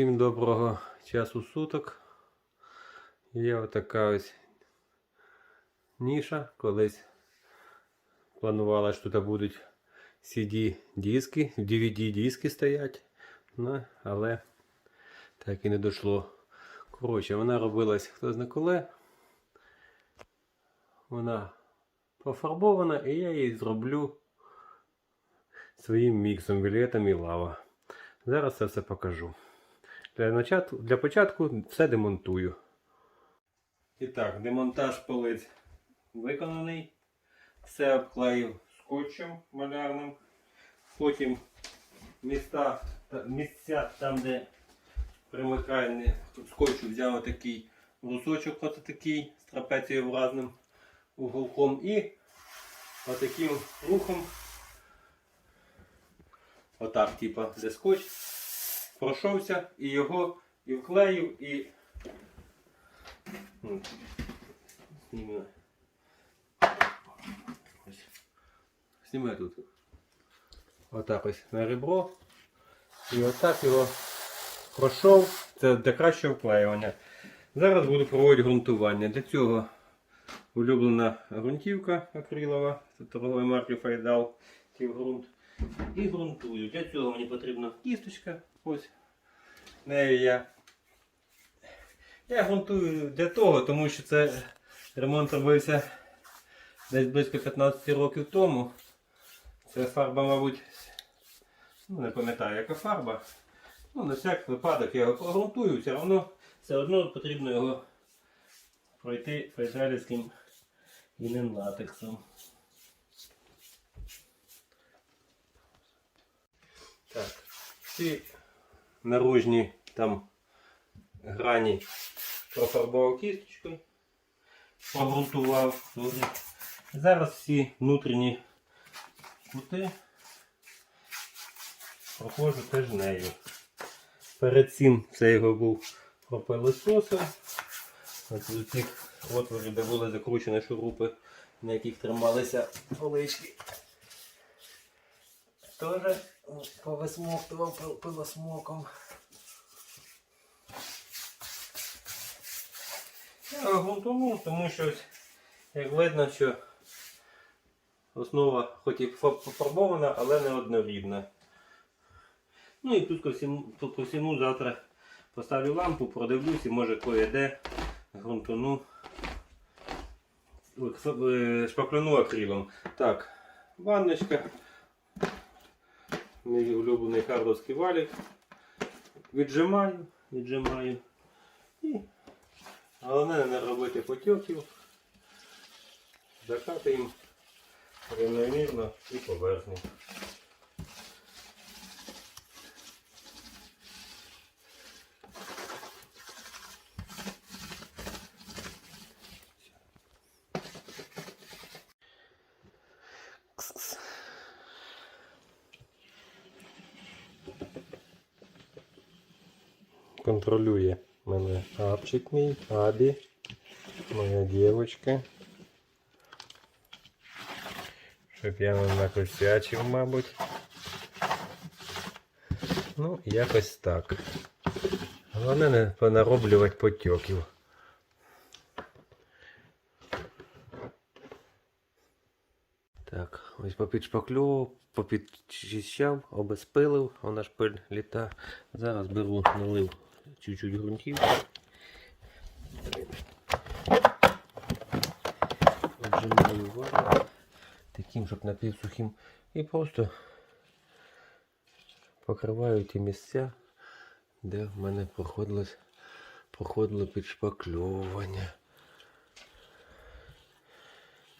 Всім доброго часу суток. Є отака ось ніша. Колись планувала, що тут будуть CD-диски, DVD-диски стоять. Ну, але так і не дійшло. Коротше, вона робилась хто зна коли. Вона пофарбована і я її зроблю своїм міксом вілетом і лава. Зараз це все покажу. Для, начатку, для початку все демонтую. І так, демонтаж полиць виконаний. Все обклеїв скотчем малярним. Потім міста, та- місця там, де примикає скотчу, взяв отакий брусочок, ось такий з трапецією разним уголком і отаким рухом. Отак, типа, де скотч пройшовся і його і вклеїв, і. Ну, Зніми. Ось. Зніми тут. Отак ось на ребро. І отак його пройшов. Це для кращого вклеювання. Зараз буду проводити ґрунтування. Для цього улюблена ґрунтівка акрилова, це торгової марки Файдал, ґрунт. І ґрунтую. Для цього мені потрібна кісточка. Ось. Нею я. Я ґрунтую для того, тому що це ремонт робився десь близько 15 років тому. Це фарба, мабуть, ну не пам'ятаю, яка фарба. Ну, на всяк випадок я його прогрунтую, все одно, все одно потрібно його пройти фейджалівським латексом. Так, всі наружні там грані профарбував кісточкою, прогрунтував. Зараз всі внутрішні кути проходжу теж нею. Перед цим це його був пропилососом. От у цих отворів, де були закручені шурупи, на яких трималися полички. Теж повисмоктував пилосмоком. Я грунтову, тому що як видно, що основа хоч і пофарбована, але не однорідна. Ну і тут ко всьому, по, по всьому завтра поставлю лампу, продивлюсь і може кое-де грунтону ой, е, шпаклюну акрилом. Так, ванночка. Мій улюблений карловський валік. Віджимаю, віджимаю. І головне не робити потьоків. Закатуємо рівномірно і поверхню. Контролює мене апчик мій, Абі, моя дівчинка. Щоб я не накосячив, мабуть. Ну, якось так. Головне не понароблювати потьоків. Так, ось попідшпаклював, попідчищав, обезпилив, вона ж пиль літа. Зараз беру, налив чуть-чуть ґрунтів. Обжимаю вару таким, щоб напівсухим. І просто покриваю ті місця, де в мене проходило, проходило підшпакльовування.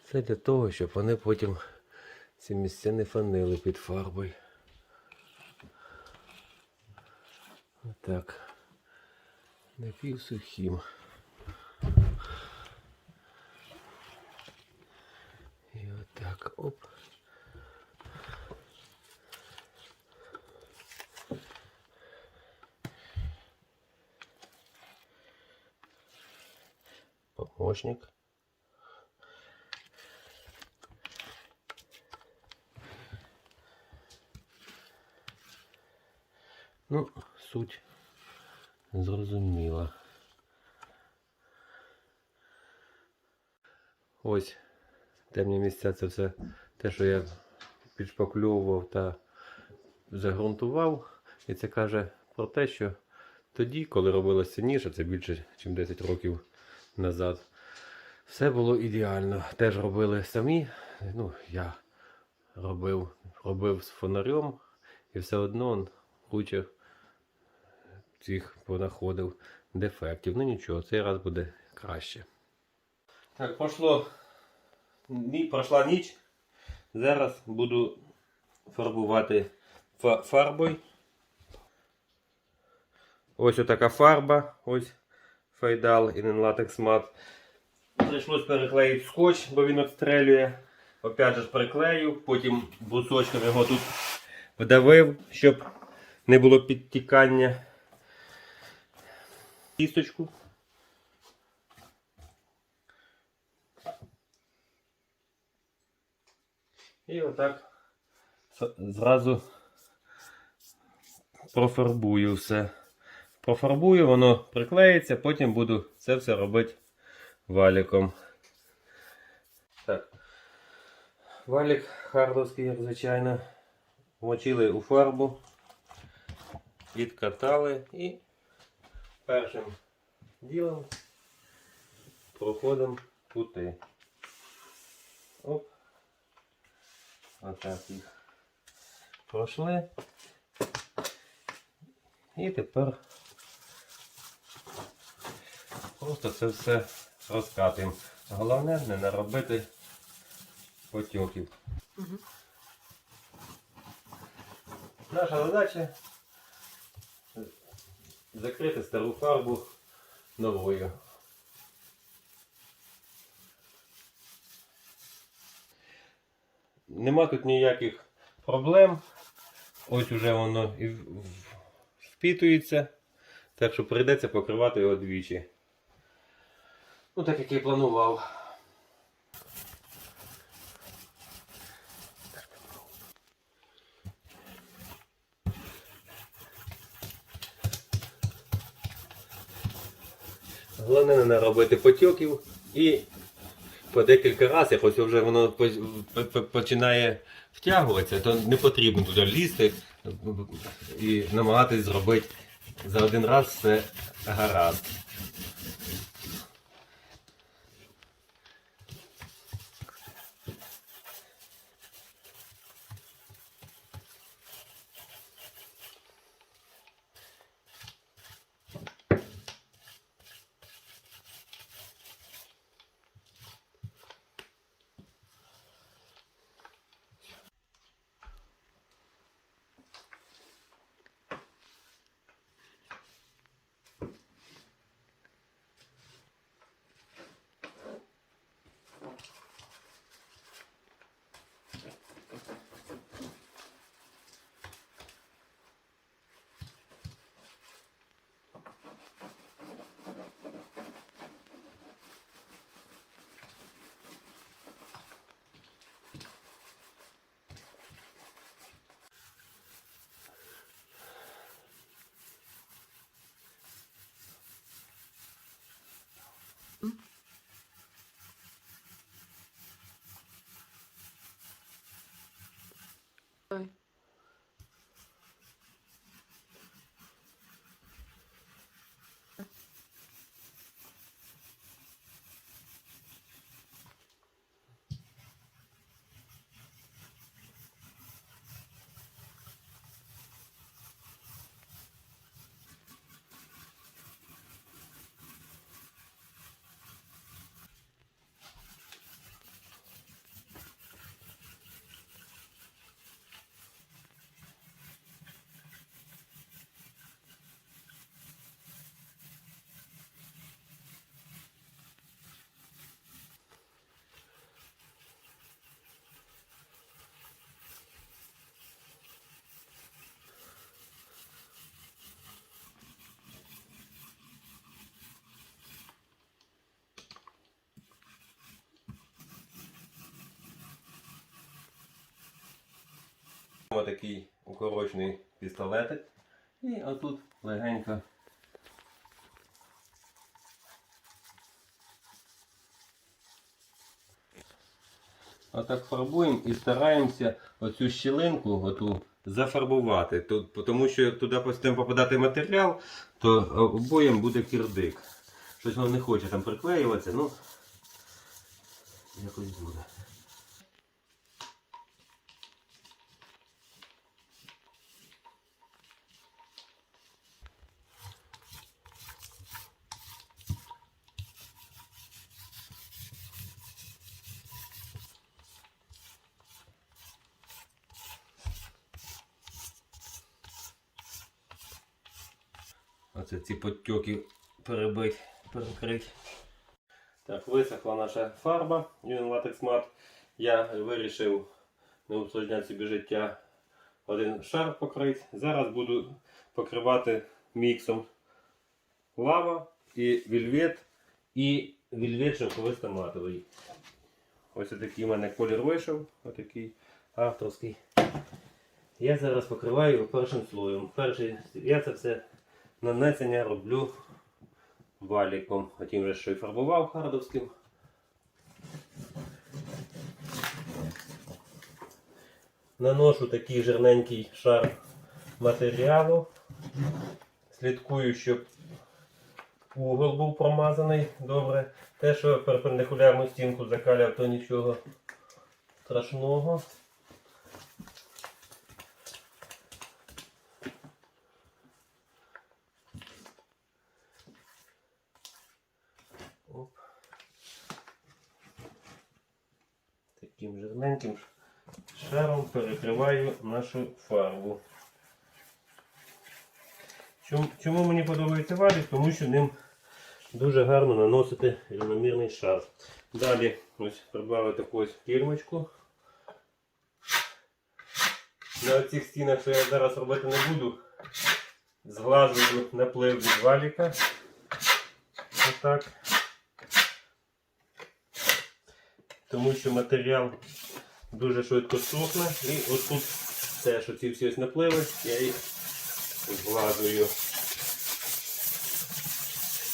Це для того, щоб вони потім ці місця не фанили під фарбою. Отак. Напівсухим. І отак. Оп. Помощник. Ну, суть зрозуміла. Ось темні місця це все те, що я підшпакльовував та загрунтував. І це каже про те, що тоді, коли робилося сильніше, це більше, ніж 10 років назад, все було ідеально. Теж робили самі. Ну, я робив, робив з фонарем і все одно куча цих понаходив дефектів. Ну нічого, цей раз буде краще. Так, пройшло, пройшла ніч. Зараз буду фарбувати фарбою. Ось отака фарба. Ось файдал і латекс мат. Прийшлось переклеїти скотч, бо він обстрелює. Опять же ж приклею, потім брусочком його тут вдавив, щоб не було підтікання. Кісточку. І отак зразу профарбую все. Профарбую, воно приклеїться, потім буду це все робити валіком. Так. Валік хардовський, як звичайно. Вмочили у фарбу, відкатали і першим ділом проходимо пути. Оп. Отак їх пройшли. І тепер просто це все розкатуємо. Головне не наробити потьоків. Наша задача закрити стару фарбу новою. Нема тут ніяких проблем. Ось уже воно і впітується. Так що прийдеться покривати його двічі. Ну, так як я планував. Головне не наробити потьоків і по декілька разів, ось вже воно по- по- по- починає втягуватися, то не потрібно туди лізти і намагатись зробити за один раз все гаразд. Ось такий укорочений пістолетик. І отут легенько Отак фарбуємо і стараємося оцю щілинку оту зафарбувати, Тут, тому що туди постійно попадати матеріал, то обоєм буде кірдик. Щось воно не хоче там приклеюватися, ну якось буде. Подтьоки перебить, перекрить. Так, висохла наша фарба Union Latex Matte. Я вирішив не усложняти собі життя один шар покрити. Зараз буду покривати міксом лава і вільвет і вільвет шовковисто матовий. Ось такий у мене колір вийшов, отакий авторський. Я зараз покриваю його першим слоєм. Перший, я це все нанесення роблю валіком. А тим же, що і фарбував хардовським. Наношу такий жирненький шар матеріалу. Слідкую, щоб угол був промазаний добре. Те, що перпендикулярну стінку закаляв, то нічого страшного. Таким жирненьким шаром перекриваю нашу фарбу. Чому, мені подобається валік? Тому що ним дуже гарно наносити рівномірний шар. Далі ось прибавив таку ось кільмочку. На цих стінах, що я зараз робити не буду, зглажую наплив від валіка. Отак. Тому що матеріал дуже швидко сохне. І ось тут теж оці всі ось напливи, я їх згладую.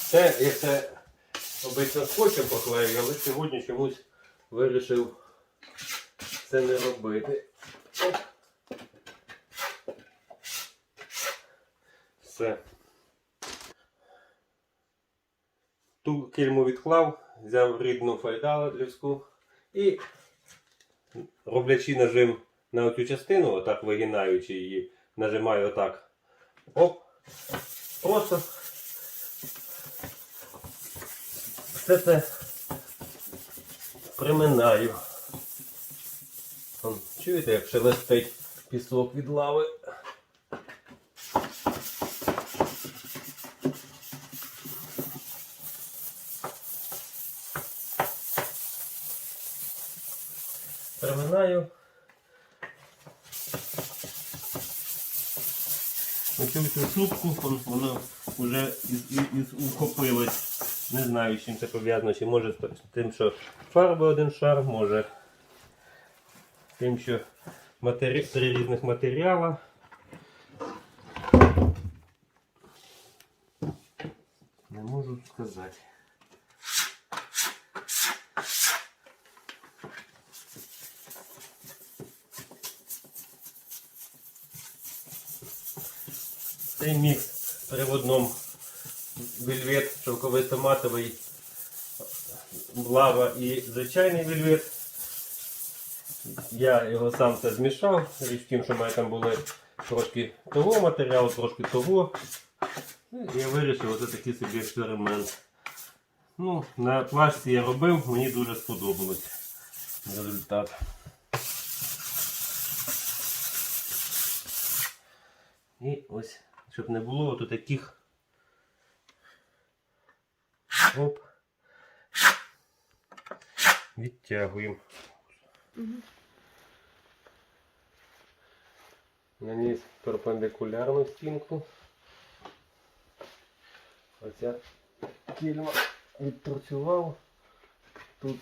Це я це обично скотчем поклею, але сьогодні чомусь вирішив це не робити. Все. Ту кільму відклав, взяв рідну файдалу і роблячи нажим на оцю частину, отак вигинаючи її, нажимаю отак. Оп. Просто все це приминаю. Чуєте, як шелестить пісок від лави? Приминаю. Вон- воно вже із ухопилось. Не знаю, з чим це пов'язано, чи може з тим, що фарби один шар, може з тим, що матері... три різних матеріала. Не можу сказати. Цей мікс при одному вельвет шовковисто-матовий, лава і звичайний вельвет. Я його сам це змішав. Річ в тім, що в мене там були трошки того матеріалу, трошки того. Ну, Я вирішив оце такий собі експеримент. Ну, на плашці я робив, мені дуже сподобалось результат. І ось, щоб не було от таких оп. Відтягуємо. Наніс перпендикулярну стінку. Оця кільма відпрацював. Тут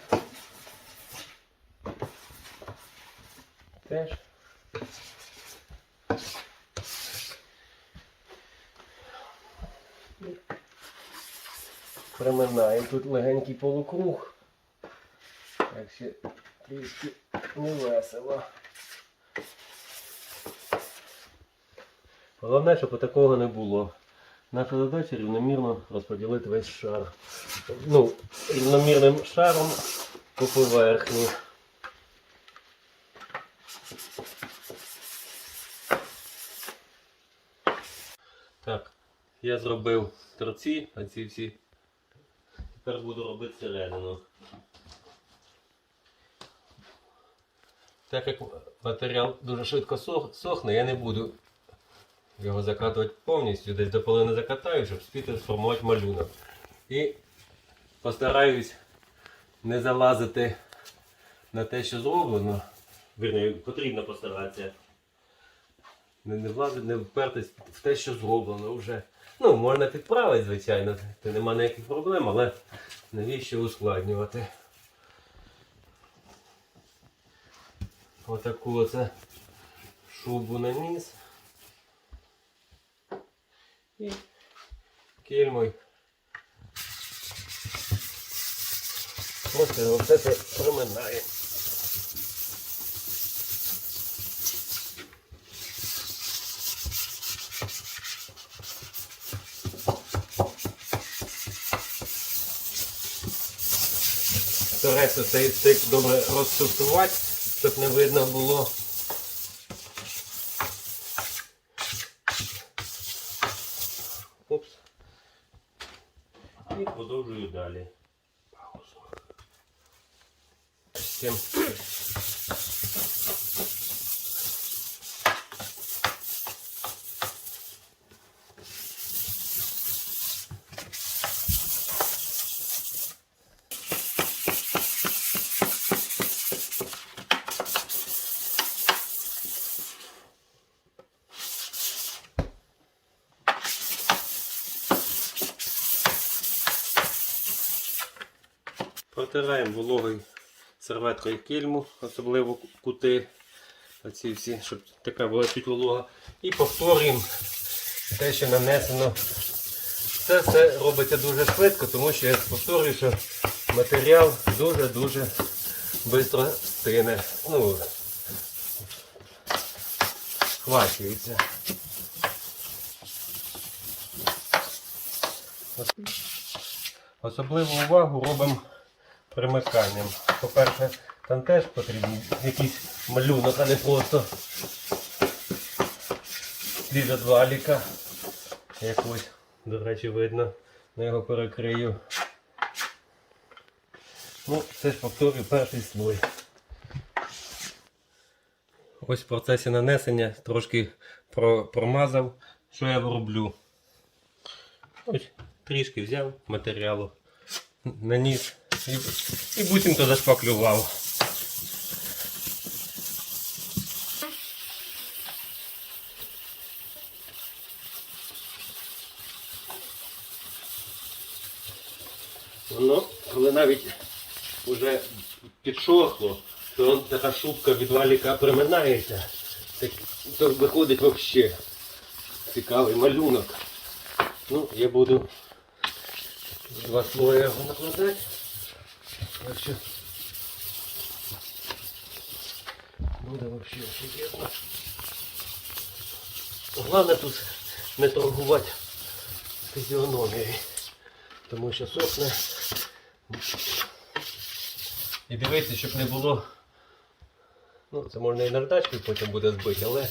теж. Приминаємо тут легенький полукруг. Так ще трішки невесело. Головне, щоб такого не було. Наша задача рівномірно розподілити весь шар. Ну, рівномірним шаром по поверхні. Так, я зробив торці, а ці всі. Тепер буду робити середину. Так як матеріал дуже швидко сохне, я не буду його закатувати повністю, десь до половини закатаю, щоб спіти сформувати малюнок. І постараюсь не залазити на те, що зроблено. Вірні, потрібно постаратися. Не, не влазити, не впертись в те, що зроблено вже. Ну, можна підправити, звичайно, це нема ніяких проблем, але навіщо ускладнювати? Отаку оце шубу наніс. І кільмою. Його все це проминає. Старайся цей стик добре розтушувати, щоб не видно було. Опс. І продовжую далі. Паузу. Всім. Протираємо вологою серветкою кільму, особливо кути. Оці всі, щоб така була чуть волога. І повторюємо те, що нанесено. Це все робиться дуже швидко, тому що я повторюю, що матеріал дуже-дуже швидко стине. Ну, хвачується. Особливу увагу робимо примиканням. По-перше, там теж потрібен якийсь малюнок, а не просто від валіка. Якось, до речі, видно, на його перекрию. Ну, це ж повторюю перший слой. Ось в процесі нанесення трошки про- промазав, що я роблю. Ось трішки взяв матеріалу, наніс і, буцімто зашпаклював. Воно, коли навіть вже підшорхло, то така шубка від валіка приминається. Так, то виходить взагалі цікавий малюнок. Ну, я буду два слоя його накладати. Так буде взагалі офігенно. Головне тут не торгувати фізіономією, тому що сохне. І дивіться, щоб не було. Ну, це можна і наждачкою потім буде збити, але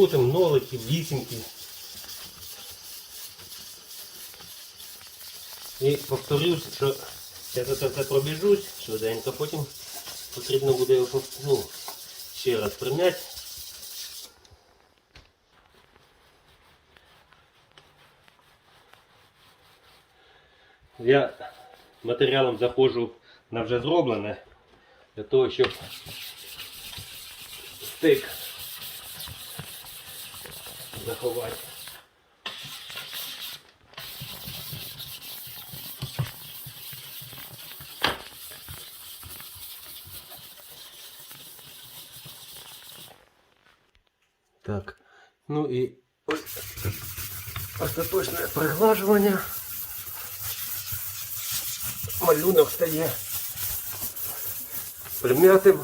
крутим нолики, вісімки. І повторюсь, що я це все пробіжусь швиденько, потім потрібно буде його ну, ще раз прим'яти. Я матеріалом заходжу на вже зроблене, для того, щоб стик заховати. Так, ну і ось остаточне приглажування. Малюнок стає прим'ятим.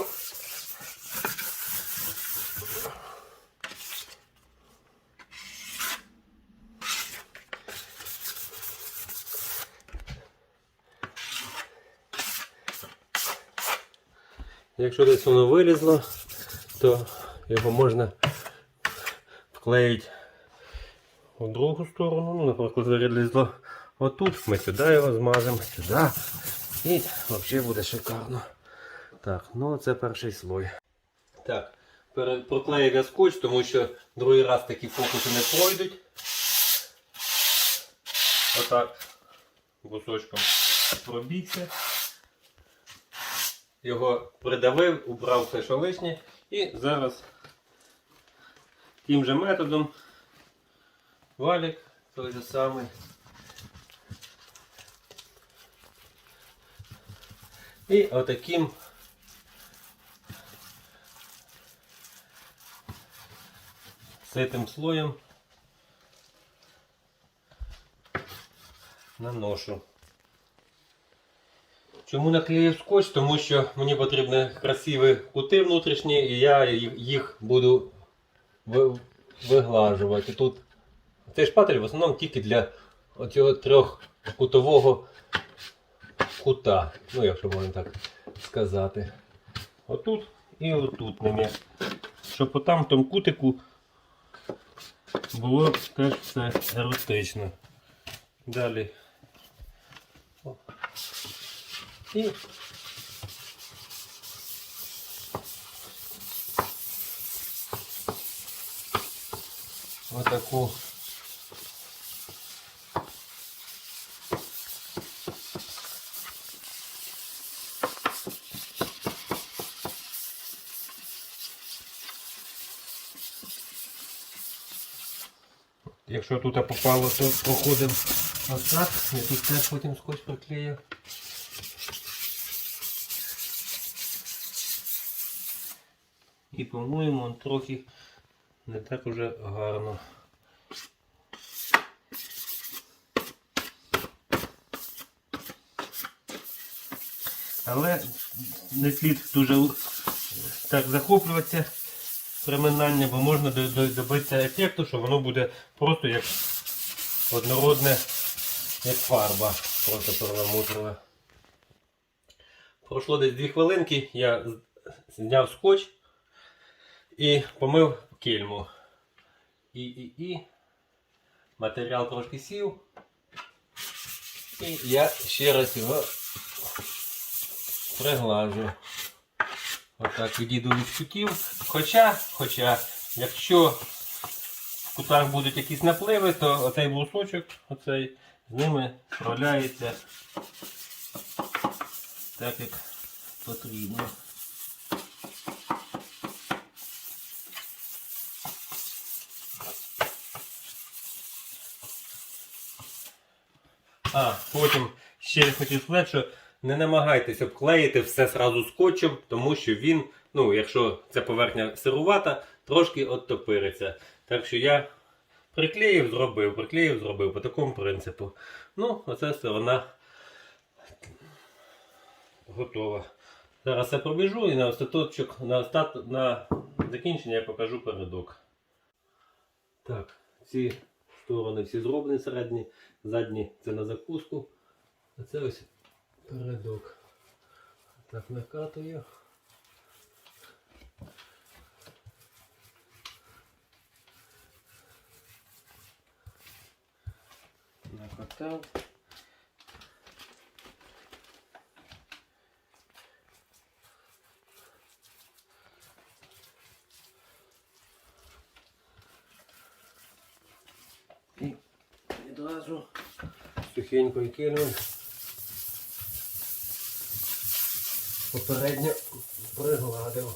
І. Якщо десь воно вилізло, то його можна вклеїти у другу сторону. Ну, наприклад, вилізло отут, ми сюди його змажемо, сюди. І взагалі буде шикарно. Так, ну це перший слой. Так, проклеїв я скотч, тому що другий раз такі фокуси не пройдуть. Отак кусочком пробігся. Його придавив, убрав все, що лишнє. І зараз тим же методом валік той же самий. І отаким ситим слоєм наношу. Чому наклеїв скотч? Тому що мені потрібні красиві кути внутрішні і я їх буду ви- виглажувати. Тут цей шпатель в основному тільки для оцього трьохкутового кута. Ну, якщо можна так сказати. Отут і отут місці. Щоб отам в тому кутику було теж все еротично. Далі. О. І Якщо тут попало, то проходимо отак. Я тут теж потім скотч приклею. І по-моєму трохи не так уже гарно. Але не слід дуже так захоплюватися приминання, бо можна до- до- добитися ефекту, що воно буде просто як однородне, як фарба, просто перламутрове. Пройшло десь 2 хвилинки, я зняв скотч і помив кельму. І, і, і матеріал трошки сів. І я ще раз його приглажу. Отак відійду від кутів. Хоча, хоча, якщо в кутах будуть якісь напливи, то оцей брусочок, оцей, з ними справляється так, як потрібно. А, потім ще хотів сказати, що не намагайтесь обклеїти все зразу скотчем, тому що він, ну, якщо ця поверхня сирувата, трошки оттопириться. Так що я приклеїв, зробив, приклеїв, зробив по такому принципу. Ну, оця сторона готова. Зараз я пробіжу і на остаточок, на, остат... на закінчення я покажу передок. Так, ці сторони всі зроблені середні, задні це на закуску. А це ось передок. Так накатую. Накатав. І відразу сухенько і кинув. Попередньо пригладив.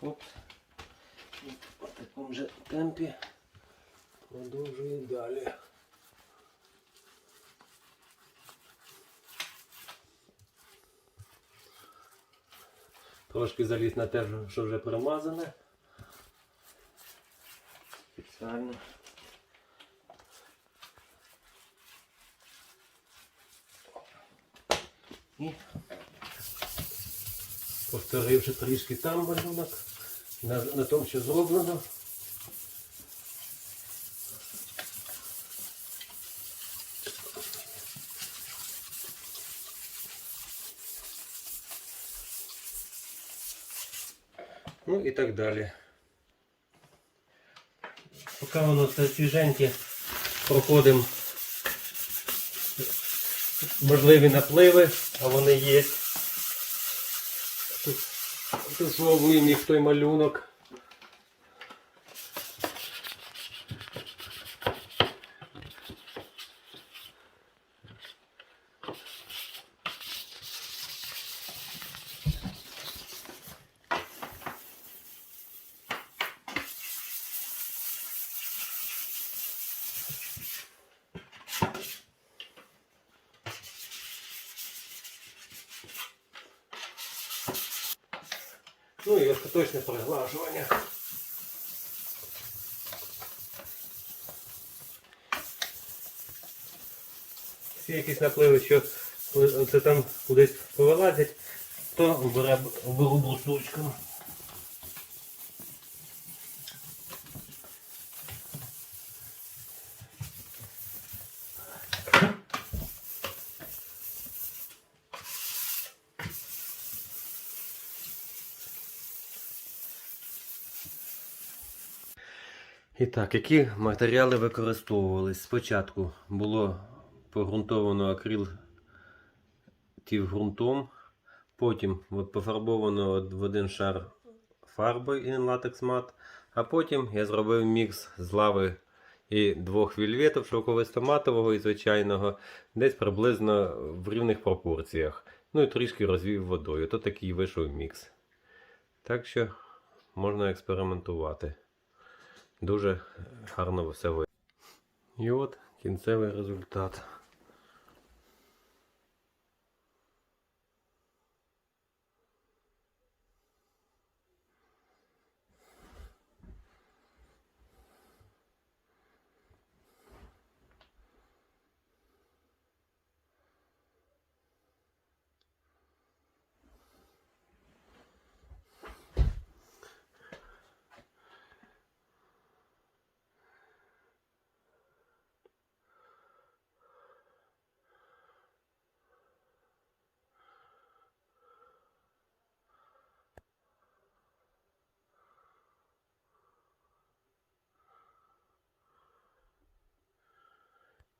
Оп. І такому же темпі продовжую далі. Трошки заліз на те, що вже примазане. Спеціально. І повторивши трішки там малюнок, на, на тому, що зроблено. Ну і так далі. Поки воно все свіженьке, проходимо можливі напливи, а вони є. Тушовуємо їх той малюнок. Ну і остаточне приглажування. Всі якісь напливи, що це там кудись повилазять, то беру брусочком. І так, які матеріали використовувались? Спочатку було погрунтовано акрил ґрунтом, потім от пофарбовано в один шар фарбою і латекс мат, а потім я зробив мікс з лави і двох вільветів шовковисто-матового і звичайного, десь приблизно в рівних пропорціях. Ну і трішки розвів водою. То такий вийшов мікс. Так що можна експериментувати. Дуже гарно все вийшло. І от кінцевий результат.